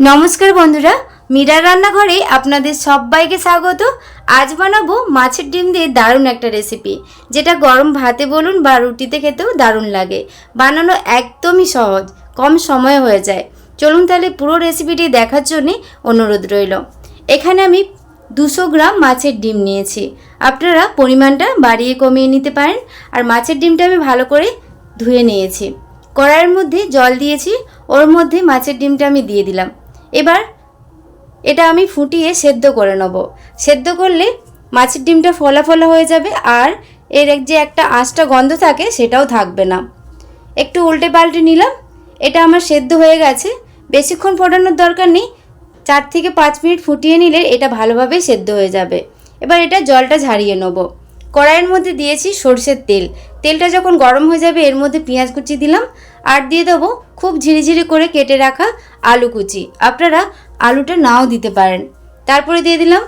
নমস্কার বন্ধুরা, মীরা রান্নাঘরে আপনাদের সবাইকে স্বাগত। আজ বানাবো মাছের ডিম দিয়ে দারুণ একটা রেসিপি যেটা গরম ভাতে বলুন বা রুটিতে খেতেও দারুণ লাগে। বানানো একদমই সহজ, কম সময়ে হয়ে যায়। চলুন তাহলে পুরো রেসিপিটি দেখার জন্যে অনুরোধ রইল। এখানে আমি দুশো গ্রাম মাছের ডিম নিয়েছি। আপনারা পরিমাণটা বাড়িয়ে কমিয়ে নিতে পারেন। আর মাছের ডিমটা আমি ভালো করে ধুয়ে নিয়েছি। কড়াইয়ের মধ্যে জল দিয়েছি, ওর মধ্যে মাছের ডিমটা আমি দিয়ে দিলাম। এবার এটা আমি ফুটিয়ে সেদ্ধ করে নেব। সেদ্ধ করলে মাছের ডিমটা ফলা ফলা হয়ে যাবে আর এর যে একটা আঁশটা গন্ধ থাকে সেটাও থাকবে না। একটু উল্টে পাল্টে নিলাম। এটা আমার সেদ্ধ হয়ে গেছে। বেশিক্ষণ ফোটানোর দরকার নেই। চার থেকে পাঁচ মিনিট ফুটিয়ে নিলে এটা ভালোভাবে সেদ্ধ হয়ে যাবে। এবার এটা জলটা ঝারিয়ে নেব। কড়াইয়ের মধ্যে দিয়েছি সর্ষের তেল। তেলটা যখন গরম হয়ে যাবে এর মধ্যে পেঁয়াজ কুচি দিলাম। আর দিয়ে দেবো খুব ঝিরিঝিরি করে কেটে রাখা আলু কুচি। আপনারা আলুটা নাও দিতে পারেন। তারপরে দিয়ে দিলাম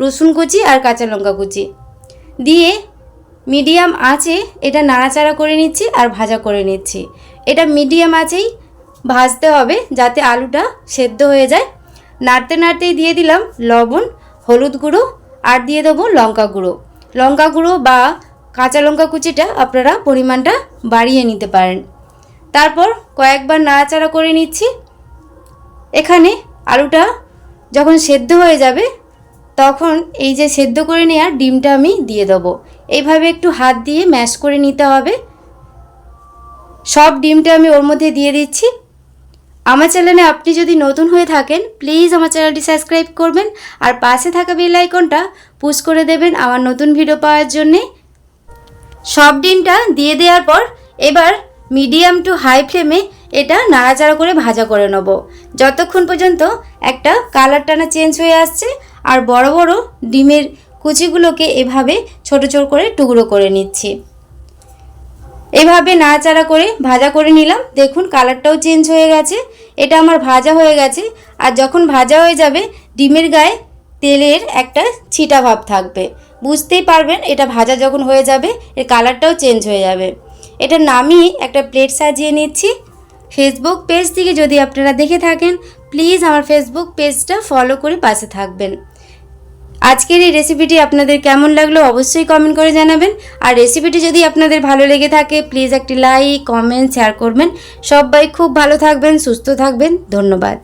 রসুন কুচি আর কাঁচা লঙ্কা কুচি। দিয়ে মিডিয়াম আঁচে এটা নাড়াচাড়া করে নিচ্ছি আর ভাজা করে নিচ্ছি। এটা মিডিয়াম আঁচেই ভাজতে হবে যাতে আলুটা সেদ্ধ হয়ে যায়। নাড়তে নাড়তেই দিয়ে দিলাম লবণ, হলুদ গুঁড়ো আর দিয়ে দেবো লঙ্কা গুঁড়ো। লঙ্কা গুঁড়ো বা কাঁচা লঙ্কা কুচিটা আপনারা পরিমাণটা বাড়িয়ে নিতে পারেন। তারপর কয়েকবার নাড়াচাড়া করে নিচ্ছি। এখানে আলুটা যখন সেদ্ধ হয়ে যাবে, তখন এই যে সেদ্ধ করে নেওয়া ডিমটা আমি দিয়ে দেবো। এইভাবে একটু হাত দিয়ে ম্যাশ করে নিতে হবে। সব ডিমটা আমি ওর মধ্যে দিয়ে দিচ্ছি। আমার চ্যানেলে আপনি যদি নতুন হয়ে থাকেন, প্লিজ আমার চ্যানেলটি সাবস্ক্রাইব করবেন আর পাশে থাকা বেল আইকনটা পুশ করে দেবেন আমার নতুন ভিডিও পাওয়ার জন্যে। সব ডিমটা দিয়ে দেওয়ার পর এবার মিডিয়াম টু হাই ফ্লেমে এটা নাড়াচাড়া করে ভাজা করে নেব। যতক্ষণ পর্যন্ত একটা কালার টানা চেঞ্জ হয়ে আসছে আর বড় বড় ডিমের কুচিগুলোকে এভাবে ছোট ছোট করে টুকরো করে নিচ্ছি। এভাবে নাড়াচাড়া করে ভাজা করে নিলাম। দেখুন কালারটাও চেঞ্জ হয়ে গেছে। এটা আমার ভাজা হয়ে গেছে। আর যখন ভাজা হয়ে যাবে, ডিমের গায়ে তেলের একটা ছিটা ভাব থাকবে। বুঝতেই পারবেন, এটা ভাজা যখন হয়ে যাবে, এর কালারটাও চেঞ্জ হয়ে যাবে। এটা নামিয়ে একটা প্লেট সাজিয়ে নিচ্ছি। ফেসবুক পেজ থেকে যদি আপনারা দেখে থাকেন প্লিজ আমার ফেসবুক পেজটা ফলো করে পাশে থাকবেন। আজকের এই রেসিপিটি আপনাদের কেমন লাগল অবশ্যই কমেন্ট করে জানাবেন। আর রেসিপিটি যদি আপনাদের ভালো লেগে থাকে প্লিজ একটি লাইক কমেন্ট শেয়ার করবেন। সবাই খুব ভালো থাকবেন, সুস্থ থাকবেন। ধন্যবাদ।